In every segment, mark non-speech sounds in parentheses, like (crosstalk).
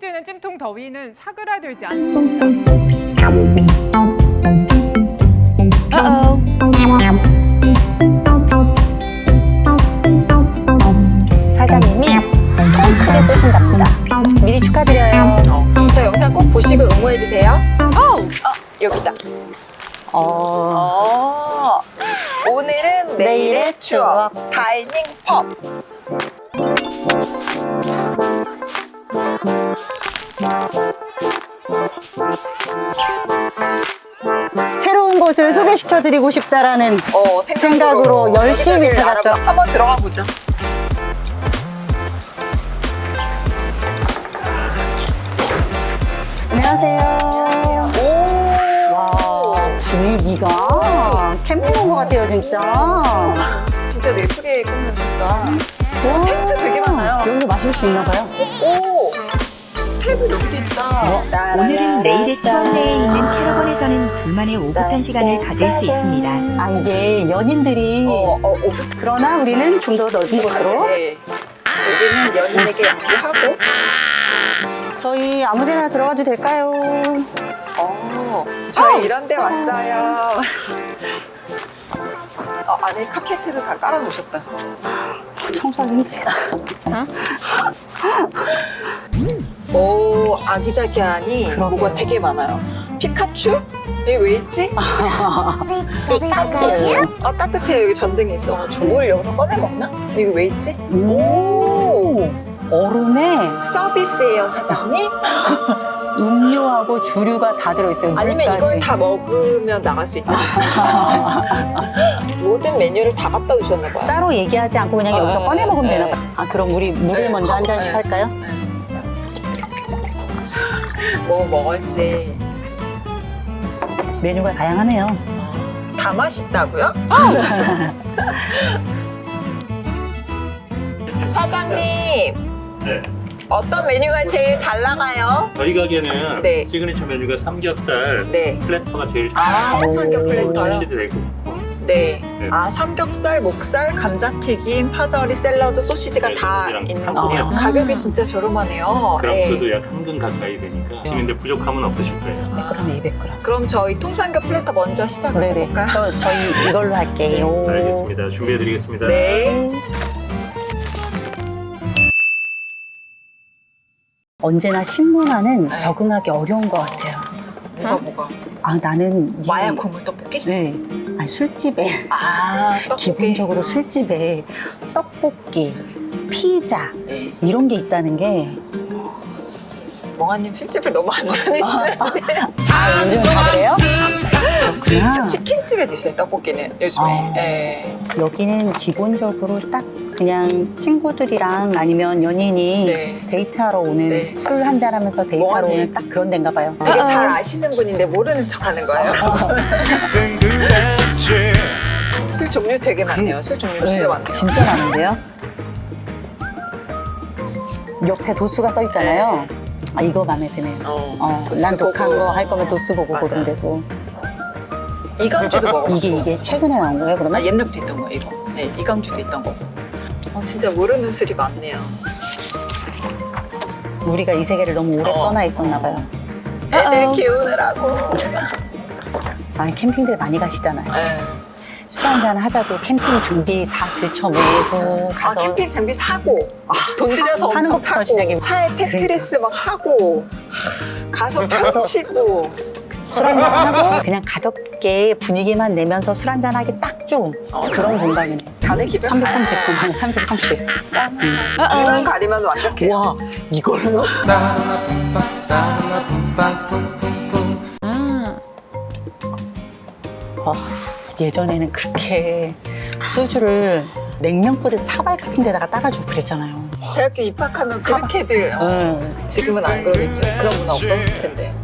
찌는 찜통 더위는 사그라들지 않습니다. 사장님이 통 크게 쏘신답니다. 미리 축하드려요. 저 영상 꼭 보시고 응모해주세요. 어, 여기다. 어, 어, 오늘은 내일의 내일의 추억. 추억. 다이닝 펍. 곳을 소개시켜드리고 싶다라는 어, 생각으로 열심히 여기저기를 찾았죠. 알아봐. 한번 들어가 보자. 안녕하세요. 오, 와, 분위기가 캠핑 온 것 같아요, 진짜. 진짜 예쁘게. 오, 텐트 되게 많아요. 여기서 마실 수 있나 봐요. 오, 테이블 여기도 있다. 오늘은 내일의 추억내에 있는 둘만의 오붓한 시간을 가질 수 있습니다. 아, 이게 연인들이. 어, 어, 오, 그러나 우리는 좀 더 넓은 곳으로. 네. 여기는 연인에게 양보하고, 저희 아무 데나 들어가도 될까요? 어, 저희 이런 데 왔어요. 어, 안에 카페트도 다 깔아놓으셨다. 청소하기 힘들다. 오, 아기자기하니 그러게요. 뭐가 되게 많아요. 피카츄? 여기 왜 있지? (laughs) 피카츄. 아, 따뜻해요. 여기 전등이 있어가지고. 뭘 여기서 꺼내 먹나? 여기 왜 있지? 오! 얼음에 서비스예요, 사장님? (laughs) 음료하고 주류가 다 들어있어요. 아니면 물까지. 이걸 다 먹으면 나갈 수 있나? (laughs) 모든 메뉴를 다 갖다 주셨나 봐요. 따로 얘기하지 않고 그냥 아, 여기서 꺼내 먹으면 네. 되나 봐. 아, 그럼 우리 물을 네, 먼저 한 컵, 잔씩 네. 할까요? 뭐 먹을지. 메뉴가 다양하네요. 다 맛있다고요? (laughs) 사장님, 네. 어떤 메뉴가 제일 잘 나가요? 저희 가게는 네. 시그니처 메뉴가 삼겹살 네. 플래터가 제일 아, 삼겹 플래터요? 되고 네. 네. 아, 삼겹살, 목살, 감자튀김, 파절이, 샐러드, 소시지가 네, 다 소시지랑 있는 한 거네요. 번에. 가격이 진짜 저렴하네요. 그럼 네. 수도 약 한근 가까이 되니까 시는데 부족함은 없으실 거예요. 100g, 200g. 그럼 저희 통삼겹 플래터 먼저 네네. 해볼까요? 저, 저희 이걸로 할게요. 알겠습니다. 준비해드리겠습니다. 네. 언제나 신문화는 네. 적응하기 어려운 것 같아요. 뭐가 뭐가? 아, 나는. 이- 마약 국물 떡볶이? 네. 아니, 술집에. 아, 떡볶이. 기본적으로 술집에 떡볶이, 피자, 네. 이런 게 있다는 게. 멍아님 술집을 너무 안 다니시는데 (laughs) 아, 요즘 다 그래요? 그렇구나. 치킨집에도 있어요 떡볶이는 요즘에 아. 네. 여기는 기본적으로 딱 그냥 친구들이랑 아니면 연인이 네. 데이트하러 오는 네. 술 한잔 하면서 데이트하러 뭐하니? 오는 딱 그런 데인가 봐요. 되게 잘 아시는 분인데 모르는 척 하는 거예요 (laughs) 술 종류 되게 많네요 술 종류 진짜 네, 많네요 진짜 많은데요? 옆에 도수가 써 있잖아요. 아, 이거 마음에 드네요. 어, 어, 도수 난 독한 보고. 거 할 거면 도수 보고 맞아. 고르면 되고. 이강주도 먹어봤고 이게 이게 최근에 나온 거예요, 아, 그러면? 옛날부터 있던 거 이거 네 이강주도 있던 거고 어, 진짜 모르는 술이 많네요 우리가 이 세계를 너무 오래 어. 떠나 있었나 봐요. 애들 키우느라고 (laughs) 아니 캠핑들 많이 가시잖아요. 네. 술 한잔 하자고 캠핑 장비 다 들쳐매고 아 가서 캠핑 장비 사고 돈 들여서 사- 사는 엄청 것부터 사고. 차에 테트리스 막 하고 가서 가서- 펼치고 술 한잔 하고 그냥 가볍게 분위기만 내면서 술 한잔 하기 딱 좋은 그런 공간이네. 가는 기분 339만 330. 짠 이만 가리면 완벽해요 와 이걸로? 아, 예전에는 그렇게 소주를 냉면 그릇 사발 같은 데다가 따가지고 그랬잖아요. 대학교 입학하면 그렇게들 어, 응. 지금은 안 그러겠죠 그런 문화 없었을 텐데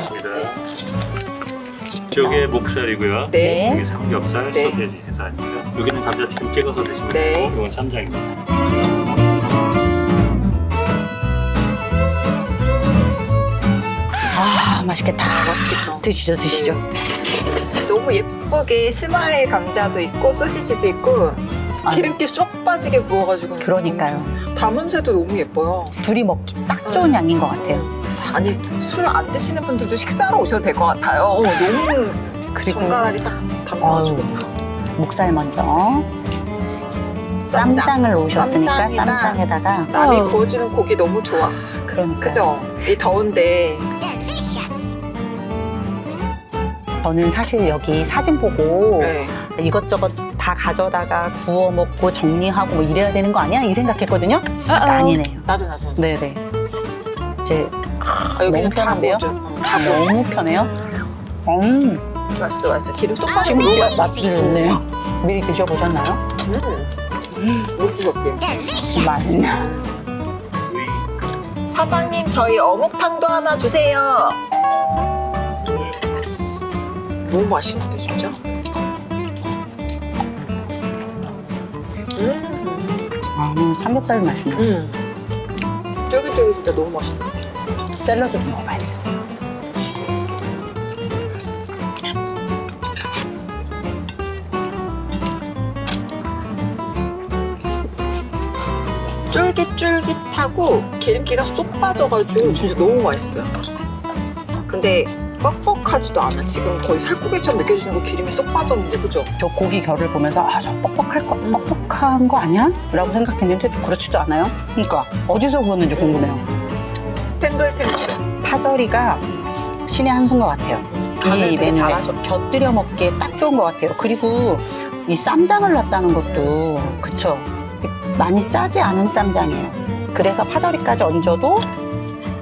좋습니다. 저게 목살이고요. 네. 여기 삼겹살, 네. 소세지 해산입니다. 여기는 감자튀김 찍어서 드시면 네. 되고 이건 쌈장입니다. 아 맛있겠다. 맛있겠다. 드시죠 드시죠. 너무 예쁘게 스마일 감자도 있고 소시지도 있고 아유. 기름기 쏙 빠지게 구워가지고 그러니까요. 담음새도 너무 예뻐요. 둘이 먹기 딱 좋은 양인 것 같아요. 아니 술 안 드시는 분들도 식사하러 오셔도 될 것 같아요. 어, 너무 그리고 젓가락이 딱 담가가지고. 목살 먼저 쌈장을 오셨으니까 쌈장이다. 쌈장에다가 남이 어. 구워주는 고기 너무 좋아. 그러니까 그죠? 이 더운데 저는 사실 여기 사진 보고 네. 이것저것 다 가져다가 구워 먹고 정리하고 뭐 이래야 되는 거 아니야? 이 생각했거든요. 아니네요. 나도 나도. 네네. 이제 아, 여기는 너무 편한데요? 다 구워줘. 응, 다 구워줘. 너무 편해요. 음, 맛있어 맛있어. 기름 쏙 빠지고 지금 너무 맛 맛있어. 좋네요. 미리 드셔보셨나요? 음. 너무 부럽게. 맛있네요. 사장님 저희 어묵탕도 하나 주세요. 너무 맛있는데 진짜. 음, 아, 삼겹살 맛있네. 음. 쫄깃쫄깃 진짜 너무 맛있다. 샐러드 먹어봐야 되겠어요. 쫄깃쫄깃하고 기름기가 쏙 빠져가지고 진짜 너무 맛있어요. 근데 뻑뻑하지도 않아. 지금 거의 살코기처럼 느껴지는 거 기름이 쏙 빠졌는데 그죠? 저 고기 결을 보면서 아, 저 뻑뻑할 거, 뻑뻑한 거 아니야? 라고 생각했는데 또 그렇지도 않아요. 그러니까 어디서 구웠는지 궁금해요. 탱글탱글. 파절이가 신의 한 수인 것 같아요. 간을 이 되게 메뉴에 잘하셔. 곁들여 먹기에 딱 좋은 것 같아요. 그리고 이 쌈장을 넣었다는 것도 그쵸? 많이 짜지 않은 쌈장이에요. 그래서 파절이까지 얹어도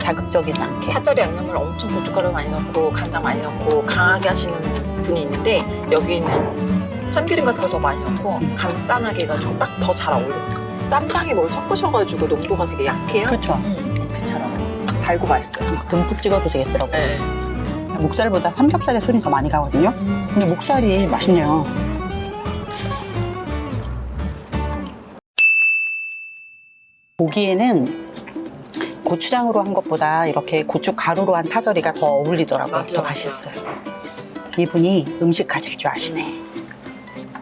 자극적이지 않게. 파절이 양념을 엄청 고춧가루 많이 넣고 간장 많이 넣고 강하게 하시는 분이 있는데 여기는 참기름 같은 거 더 많이 넣고 간단하게 해가지고 딱 더 잘 어울려요. 쌈장에 뭘 섞으셔가지고 농도가 되게 약해요. 그렇죠. 음, 인트처럼 달고 맛있어요. 듬뿍 찍어도 되겠더라고요. 네. 목살보다 삼겹살에 손이 더 많이 가거든요. 근데 목살이 맛있네요. 보기에는 고추장으로 한 것보다 이렇게 고추 가루로 한 파절이가 더 어울리더라고요. 맞아, 더 맞아. 맛있어요. 이분이 음식 하실 줄 아시네.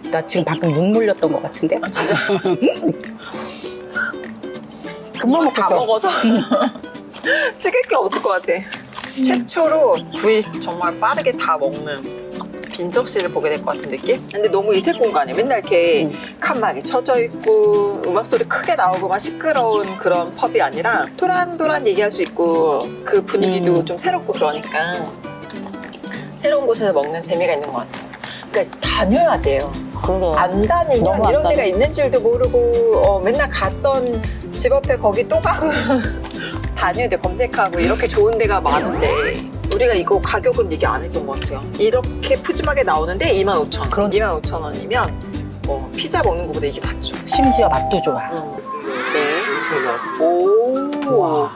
나 지금 방금 눈물 흘렸던 것 같은데? 금방 다 먹겠어. 먹어서 (laughs) 찍을 게 없을 것 같아. 최초로 둘이 정말 빠르게 다 먹는 빈 접시를 보게 될 것 같은 느낌? 근데 너무 이색 공간이야. 맨날 이렇게 음. 칸막이 쳐져 있고 음악 소리 크게 나오고 막 시끄러운 그런 펍이 아니라 토란토란 얘기할 수 있고 그 분위기도 음. 좀 새롭고 그러니까 새로운 곳에서 먹는 재미가 있는 것 같아요. 그러니까 다녀야 돼요. 그러게. 안 다니면 너무 안 이런 데가 다녀. 있는 줄도 모르고 어, 맨날 갔던 집 앞에 거기 또 가고 (laughs) 다녀야 돼 검색하고 이렇게 좋은 데가 많은데 우리가 이거 가격은 얘기 안 했던 것 같아요 이렇게 푸짐하게 나오는데 25,000원 그런- 25,000원이면 뭐 피자 먹는 것보다 이게 낫죠 심지어 맛도 좋아. 네. 오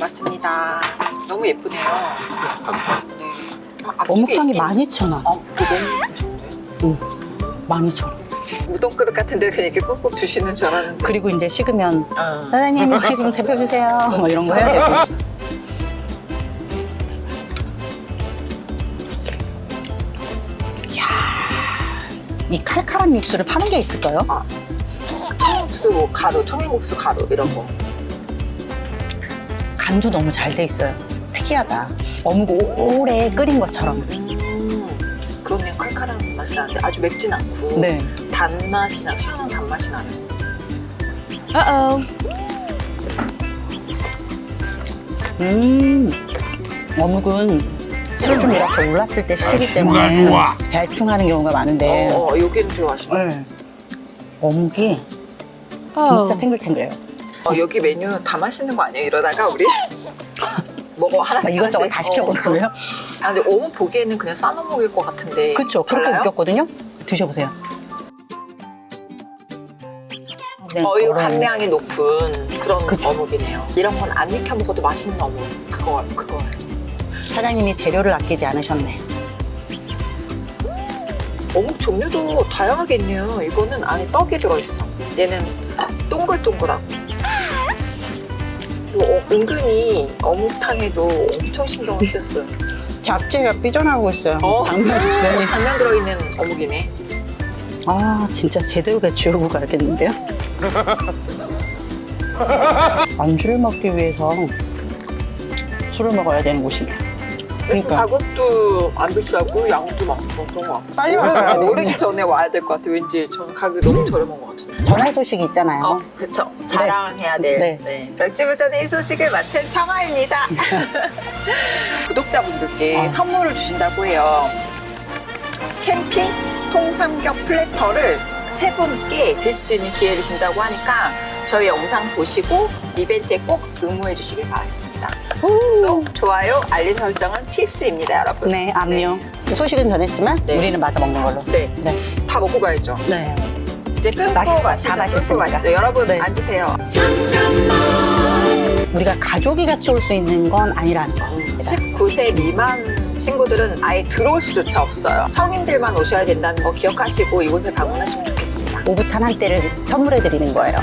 맞습니다 너무 예쁘네요 네. 아, 어묵탕이 이게- 12,000원. 어, 그거 너무 괜찮은데 12,000원. 우동 그릇 같은데 그냥 이렇게 꾹꾹 주시는 줄 알았는데 그리고 이제 식으면 어. 사장님 이렇게 좀 대표주세요. 뭐 이런 거 해야 되고. 이 칼칼한 육수를 파는 게 있을까요? 청국수 뭐 가루, 청양국수 가루 이런 거. 간도 너무 잘 돼 있어요. 특이하다. 어묵 오래 끓인 것처럼. 음, 그러네 칼칼한 맛이 나는데 아주 맵진 않고 네. 단맛이 나 시원한 단맛이 나네. 음, 어묵은 술 좀 이렇게 올랐을 때 시키기 때문에 대충 하는 경우가 많은데 어, 어, 여기는 되게 맛있네. 네. 어묵이 진짜 탱글탱글해요. 어, 여기 메뉴 다 맛있는 거 아니에요? 이러다가 우리 먹어 하나씩 막 이것저것 하나씩. 다 시켜보고요. 아 근데 어묵 보기에는 그냥 싸놓먹일 것 같은데. 그렇죠. 그렇게 달라요? 느꼈거든요. 드셔보세요. 그냥 그런- 함량이 높은 그런 그쵸. 어묵이네요. 이런 건 안 익혀 먹어도 맛있는 어묵. 그거 그거. 사장님이 재료를 아끼지 않으셨네. 어묵 종류도 다양하게 있네요. 이거는 안에 떡이 들어있어. 얘는 동글동글하고. 이거 어, 은근히 어묵탕에도 엄청 신경을 쓰였어요. (laughs) 잡채가 삐져나오고 있어요. 어, 당면 면이. 당면 들어있는 어묵이네. 아 진짜 제대로 배치우고 가야겠는데요? (laughs) 안주를 먹기 위해서 술을 먹어야 되는 곳이네. 그러니까 가격도 안 비싸고 양도 많고 그런 것 같아요. 빨리 가야 돼. 오르기 전에 와야 될 것 같아요. 왠지 저는 가격이 너무 저렴한 것 같은데. 전할 소식이 있잖아요. 어, 그쵸. 자랑해야 될. 네. 네. 별지부전의 이 소식을 맡은 청아입니다. (laughs) 구독자분들께 어. 선물을 주신다고 해요. 캠핑 통삼겹 플래터를 세 분께 드실 수 있는 기회를 준다고 하니까 저희 영상 보시고 이벤트에 꼭 응모해 주시길 바라겠습니다. 또 좋아요, 알림 설정은 필수입니다, 여러분. 네, 압류. 소식은 전했지만 네. 우리는 마저 먹는 걸로. 네. 네. 다 먹고 가야죠. 네. 이제 끊고 맛있어. 마시죠. 다 끊고 맛있으니까. 마시죠. 여러분 네. 앉으세요. 우리가 가족이 같이 올 수 있는 건 아니라는 거. 19세 미만 친구들은 아예 들어올 수조차 없어요. 성인들만 오셔야 된다는 거 기억하시고 이곳에 방문하시면 좋겠습니다. 오붓한 한때를 선물해 드리는 거예요.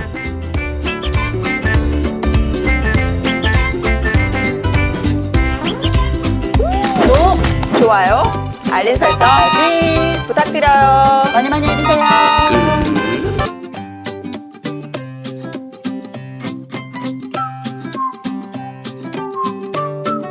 좋아요, 알림 설정 네. 부탁드려요. 많이 많이 해주세요. 그